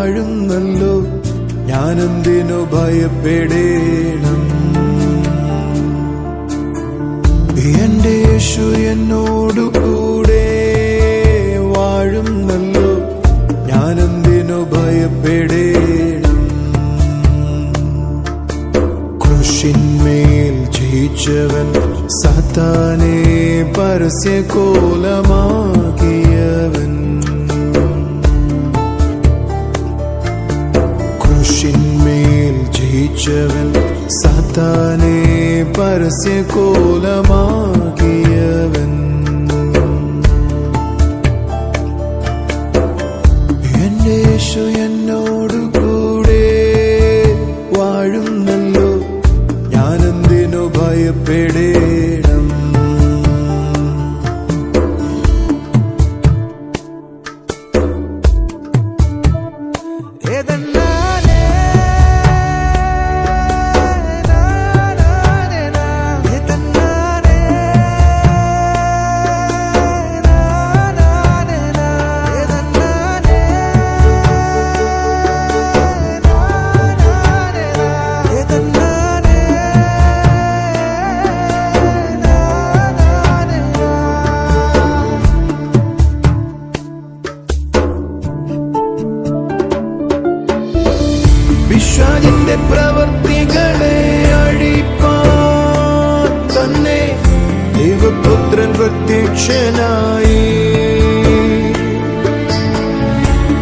വാഴുന്നല്ലോ. ഞാനെന്തിനു ഭയപ്പെടേണം? എന്റെ യേശു എന്നോടു കൂടെ വാഴുന്നല്ലോ. ഞാനെന്തിനു ഭയപ്പെടേണം? കൃഷിന്മേൽ ജയിച്ചവൻ സത്താനെ പരസ്യ കോലമാകിയവൻ ജയിച്ചവൻ സത്താനെ പരസ്യ കോലമാകിയവൻ എന്റെ യേശു എന്നോടുകൂടെ വാഴുന്നല്ലോ. ഞാനെന്തിനു ഭയപ്പെടേണം? വിശ്വാജിന്റെ പ്രവർത്തികളെ അഴിപ്പാൻ തന്നെ ദൈവപുത്രൻ പ്രത്യക്ഷനായി.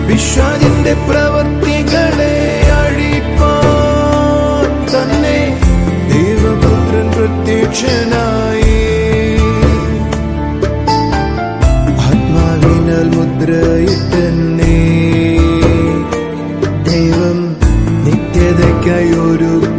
പിശാചിന്റെ പ്രവർത്തികളെ അഴിപ്പാൻ തന്നെ ദൈവപുത്രൻ പ്രത്യക്ഷനായി. ആത്മാവിനാൽ മുദ്രയിട്ടെന്നേ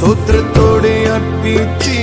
സ്തോത്രത്തോടെ അർപ്പിച്ചിടാം